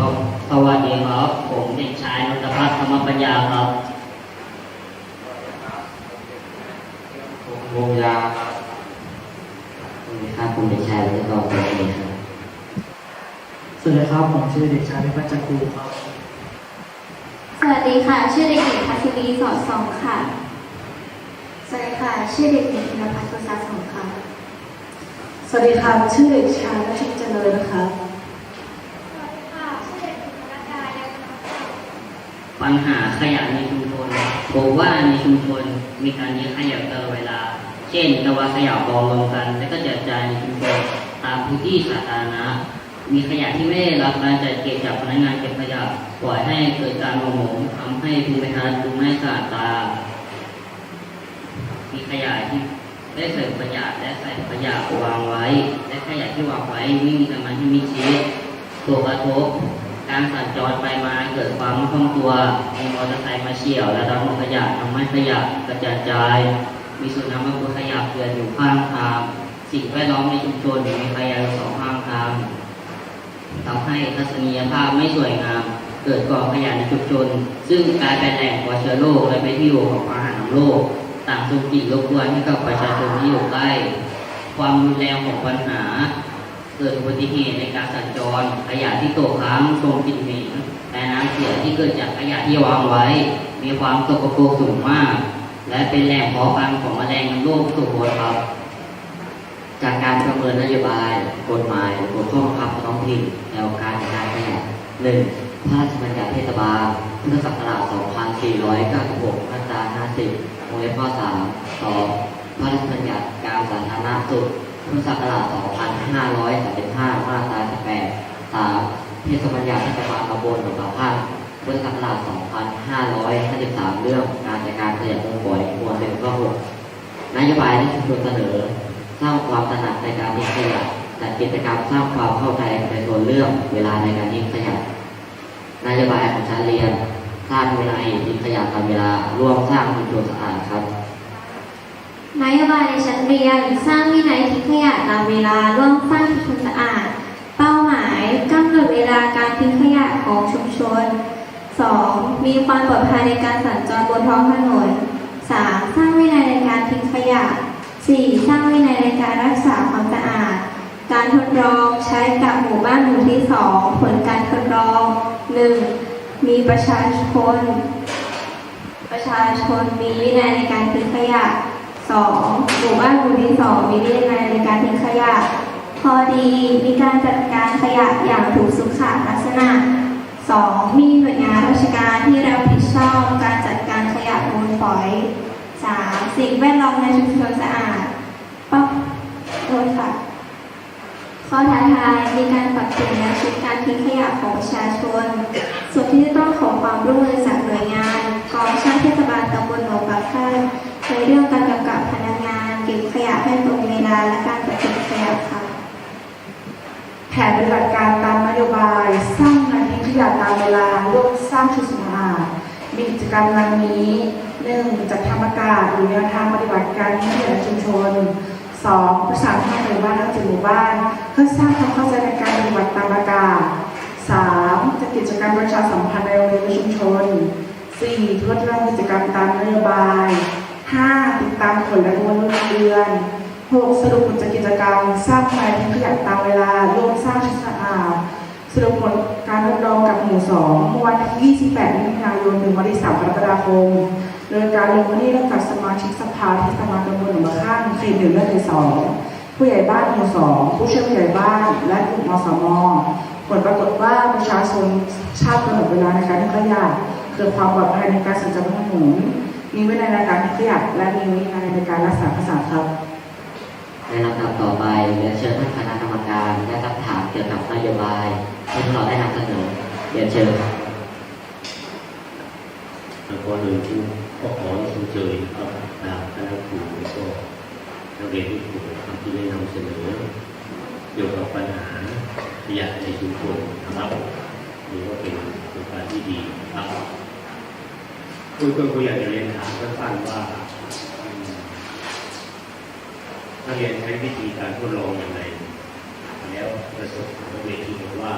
ครับสวัสดีครับผมเด็กชายนนทพัฒน์ธรรมปัญญาครับวงยาครับสวัสดีครับผมเด็กชายวิทยากรเป็นเอกครับสวัสดีครับผมชื่อเด็กชายนิพัฒน์จักรูครับ สวัสดีค่ะ ชื่อเด็กหญิงพัชรีสอดสองค่ะ สวัสดีค่ะ ชื่อเด็กหญิงธินภัทรกุศลสองค่ะ สวัสดีค่ะ ชื่อเด็กชายรัชเจริญนะคะ สวัสดีค่ะ ชื่อเด็กหญิงธนดายัง ปัญหาขยะในชุมชนผมว่าในชุมชนมีการทิ้งขยะตลอดเวลา เช่นนวาขยะกองรวมกัน แล้วก็จัดจ่ายในชุมชนตามพื้นที่สาธารณะ มีขยะที่ไม่ได้รับการจัดเก็บจากพนักงานเก็บขยะปล่อยให้เกิดการหมองหมงทำให้ภูมิทัศน์ดูไม่สะอาดตา มีขยะที่ได้ใส่ขยะและใส่ขยะวางไว้ และขยะที่วางไว้ไม่มีกำมันที่มีชีสตัวกระทบ การสัญจรไปมาเกิดความไม่คล่องตัวมีมอเตอร์ไซค์มาเฉี่ยวและทำให้ขยะทำให้ขยะกระจัดกระจายมีสุนัขมาปนขยะเกลื่อนอยู่ข้างทางสิ่งแวดล้อมในชุมชนมีขยะสองข้างทางทำให้ทัศนียภาพไม่สวยงาม เกิดกองขยะในชุมชน ซึ่งกลายเป็นแหล่งก่อเชื้อโรคและเป็นที่อยู่ของอาหารนำโรคต่างส่งกลิ่นรบกวนให้กับประชาชนที่อยู่ใกล้ ความรุนแรงของปัญหา เกิดอุบัติเหตุในการสัญจร ขยะที่ตกค้างส่งกลิ่นเหม็นและน้ำเสียที่เกิดจากขยะที่วางไว้ มีความสกปรกสูงมาก และเป็นแหล่งเพาะพันธุ์ของแมลงโรคตัวโครับ จากการประเมินนโยบายกฎหมายหัวข้อบังคับท้องถิ่นแนวการจัดการขยะหนึ่งพระราชบัญญัติเทศบาลพุทธศักราช 2496 มาตรา 50วงเล็บข้อ3 2พระราชบัญญัติการสาธารณสุข พุทธศักราช 2535 มาตรา18 3เทศบัญญัติเทศบาลตำบลหนองปลาพาดพุทธศักราช 2553 เรื่องการจัดการขยะมูลฝอยหมวดหนึ่งข้อ6นโยบายที่ชุมชนเสนอ สร้างความตระหนักในการทิ้งขยะจัดกิจกรรมสร้างความเข้าใจในส่วนเรื่องเวลาในการทิ้งขยะนโยบายของชั้นเรียน สร้างวินัยทิ้งขยะตามเวลาร่วมสร้างชุมชนสะอาดครับ นโยบายในชั้นเรียนสร้างวินัยทิ้งขยะตามเวลาร่วมสร้างชุมชนสะอาด เป้าหมายกำหนดเวลาการทิ้งขยะของชุมชน 2. มีความปลอดภัยในการสัญจรบนท้องถนน 3. สร้างวินัยในการทิ้งขยะ 4. สร้างวินัยในการรักษาความสะอาด การทดลองใช้กับหมู่บ้านหมู่ที่ 2 ผลการทดลอง 1. มีประชาชน ประชาชนมีวินัยในการทิ้งขยะ 2. หมู่บ้านหมู่ที่2มีวินัยในการทิ้งขยะ พอดีมีการจัดการขยะอย่างถูกสุขลักษณะ 2. มีหน่วยงานราชการที่รับผิดชอบการจัดการขยะมูลฝอย 3. สิ่งแวดล้อมในชุมชนสะอาดปั๊บโทษค่ะ ข้อท้าทายมีการปรับเปลี่ยนแนวคิดการทิ้งขยะของประชาชน ส่วนที่จะต้องขอความร่วมมือจากหน่วยงานกองช่างเทศบาลตำบลหนองปาค่ายในเรื่องการกำกับพนักงานเก็บขยะให้ตรงเวลาและการจัดเก็บขยะค่ะแผนปฏิบัติการตามนโยบายสร้างงานทิ้งขยะตามเวลาร่วมสร้างชุมชนสะอาดมีกิจกรรมดังนี้หนึ่งจัดทำอากาศหรือแนวทางปฏิบัติการทิ้งขยะชุมชน สองประสานทามู่บ้านและจิตหมู่บ้าน เพื่อสร้างความเข้าใจในการปฏิบัติตามอากาศสามจัดกิจกรรมประชาสัมพันธ์ในโรงเรียนและชุมชนสี่ทดลองกิจกรรมตามนโยบายห้าติดตามผลและมวลโรงเรียนหกสรุปผลจากกิจกรรม สร้างไฟทิ้งขยะตามเวลาร่วมสร้างชุดสะอาดสรุปผลการทดลองกับหมู่สองวันที่ 28มิถุนายนถึงวันที่ 3 กรกฎาคม โดยการลงพื้นที่ร่วมกับสมาชิกสภาเทศบาลตำบลหนองมะข้างเขตหนึ่งและเขตสองผู้ใหญ่บ้านหมู่สองผู้ช่วยผู้ใหญ่บ้าน และกลุ่มอสมผลปรากฏว่าประชาชนชาติกำหนดเวลาในการทิ้งขยะเกิดความปลอดภัยในการสัญจรบนถนนมีวินัยในการทิ้งขยะและมีวินัยในการรักษาภาษาครับในลำดับต่อไปเรียนเชิญท่านคณะกรรมการและคำถามเกี่ยวกับนโยบายที่พวกเราได้นำเสนอเรียนเชิญครับก่อนอื่นคือ ก็ขอชมเชยครับทางคณะครูและก็นักเรียนที่ครูครับที่ได้นำเสนอเกี่ยวกับปัญหาขยะในชุมชนนะครับหรือว่าเป็นโครงการที่ดีครับคุณก็อยากจะเรียนถามสั้นๆว่าอืมนักเรียนใช้วิธีการทดลองอย่างไรแล้วประสบความสำเร็จที่บอกว่า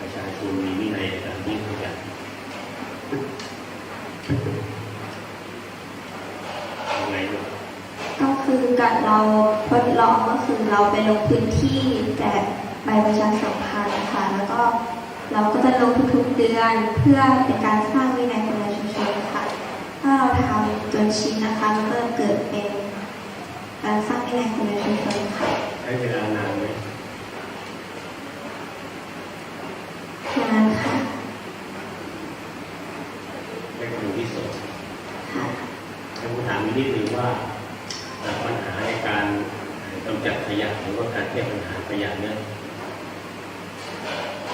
ประชาชนมีวินัยในการทิ้งขยะยังไงลูก ก็คือการเราทดลองก็คือเราไปลงพื้นที่แจกใบประชาสัมพันธ์ค่ะแล้วก็เราก็จะลงทุกๆเดือนเพื่อเป็นการสร้างวินัยคนในชุมชนค่ะ ถ้าเราทำจนชินนะคะมันก็เกิดเป็นการสร้างวินัยคนในชุมชนค่ะ ใช้เวลานานไหม งานค่ะ ในครั้งที่สอง ค่ะ แล้วผมถามอีกนิดนึงว่าเอ่อปัญหาในการกำจัดขยะหรือว่าการแก้ปัญหา ขยะเนี่ย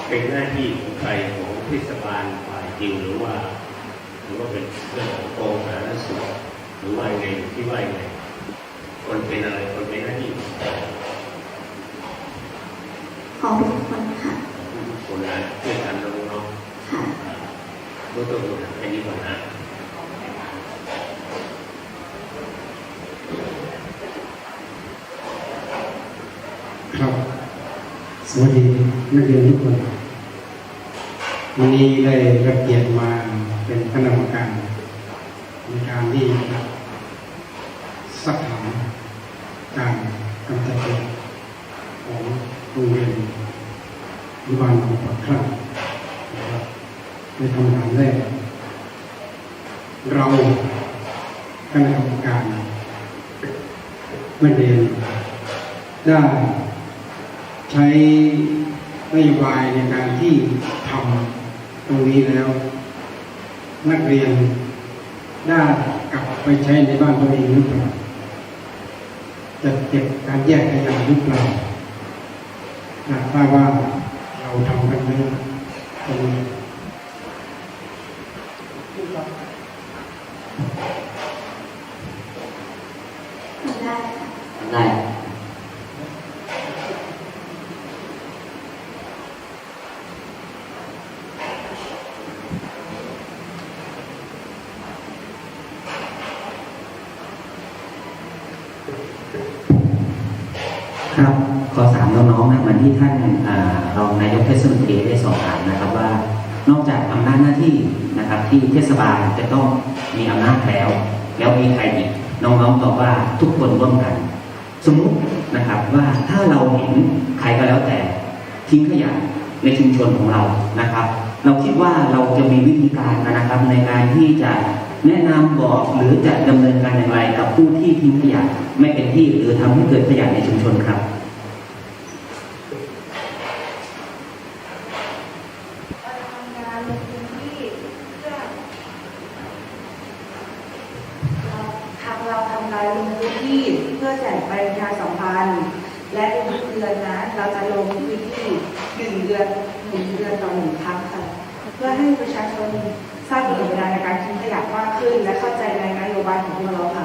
เป็นหน้าที่ของใครของเทศบาลฝ่ายจิวหรือว่า หรือว่าเป็นเรื่องของกองสาธารณสุขหรือว่ายังไงอยู่ที่ว่ายังไงคนเป็นอะไรคนเป็นหน้าที่ของใครของทุกคนค่ะทุกคนนะเพื่อกันเราเนาะค่ะเมื่อต้นเราแค่นี้ก่อนนะ ครับ สวัสดีนักเรียนทุกคนวันนี้ได้รับเกียรติมาเป็นคณะกรรมการในการที่จะสักถามการกำจัดขยะของโรงเรียนวิบาลของปากครั่งนะครับในคำถามแรกเราคณะกรรมการนักเรียนได้ ใช้นโยบายในการที่ทำตรงนี้แล้ว นักเรียนได้กลับไปใช้ในบ้านตัวเองหรือเปล่าจะเก็บการแยกขยะหรือเปล่าหากทราว่าเราทำกันไหมตรงนี้ ได้ค่ะ ได้ ครับขอถามน้องๆนะเหมือนที่ท่านรองนายกเทศมนตรีได้สอบถามนะครับว่านอกจากอำนาจหน้าที่นะครับ ที่เทศบาลจะต้องมีอำนาจแล้ว แล้วมีใครอีกน้องๆตอบว่าทุกคนร่วมกัน สมมุตินะครับว่าถ้าเราเห็นใครก็แล้วแต่ทิ้งขยะในชุมชนของเรานะครับ เราคิดว่าเราจะมีวิธีการนะครับในการที่จะ แนะนำบอกหรือจะดำเนินการอย่างไรกับผู้ที่ทิ้งขยะไม่เป็นที่หรือทำให้เกิดขยะในชุมชนครับเราทำงานลงพื้นที่เพื่อเราทางเราทำงานลงพื้นที่เพื่อแจกใบปชาสัมพันธ์และทุกเดือนนะเราจะลงพื้นที่หนึ่งเดือนหนึ่งเดือนต่อหนึ่งครั้งค่ะเพื่อให้ประชาชน การทิ้งขยะมากขึ้น และเข้าใจในนโยบายของพวกเราค่ะ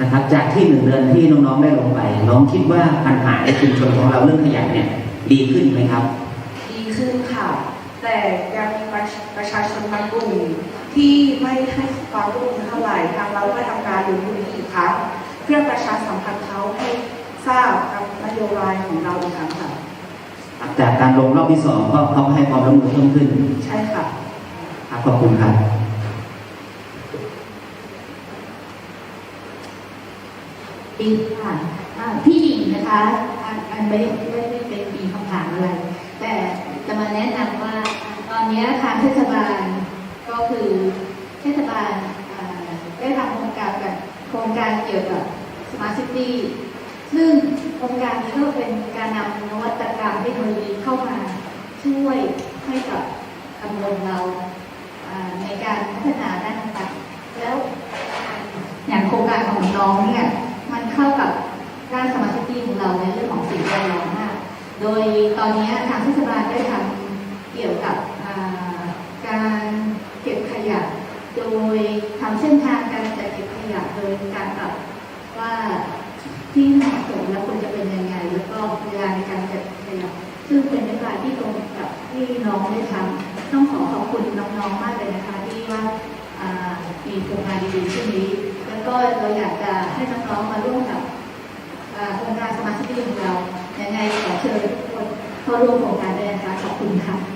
นะครับจากที่หนึ่งเดือนที่น้องๆได้ลงไป น้องคิดว่าปัญหาในชุมชนของเราเรื่องขยะเนี่ยดีขึ้นไหมครับ ดีขึ้นค่ะ แต่ยังมีประชาชนบางกลุ่มที่ไม่ให้ความร่วมมือเท่าไหร่ทางเราก็ทำการลงพื้นที่อีกครั้งเพื่อประชาสัมพันธ์เขาให้ ทราบกับนโยบายของเราอีกครั้งค่ะ จากการลงรอบที่สองก็เขาให้ความร่วมมือเพิ่มขึ้นใช่ค่ะ ครับขอบคุณครับปีค่ะอ่าพี่หญิงนะคะอันอันไม่ได้ไม่ได้เป็นมีคำถามอะไร แต่จะมาแนะนำว่าตอนนี้ทางเทศบาลก็คือเทศบาลอ่าได้ทำโครงการกับโครงการเกี่ยวกับ Smart City ซึ่ ซึ่งโครงการนี้ก็เป็นการนำนวัตกรรมเทคโนโลยีเข้ามาช่วยให้กับตำบลเราในการพัฒนาด้านต่างๆแล้วอย่างโครงการของน้องเนี่ยมันเข้ากับด้านสมาชิกของเราในเรื่องของสิ่งแวดล้อมมาก โดยตอนนี้ทางเทศบาลได้ทำเกี่ยวกับการเก็บขยะ โดยทำเส้นทางการจัดเก็บขยะโดยการปรับ ที่น้องได้ทำต้องขอขอบคุณน้องๆมากเลยนะคะที่ว่ามีโครงการดีๆเช่นนี้ แล้วก็เราอยากจะให้น้องๆมาร่วมกับโครงการสมาชิกของเรายังไงขอเชิญทุกคนเข้าร่วมโครงการด้วยนะคะขอบคุณค่ะ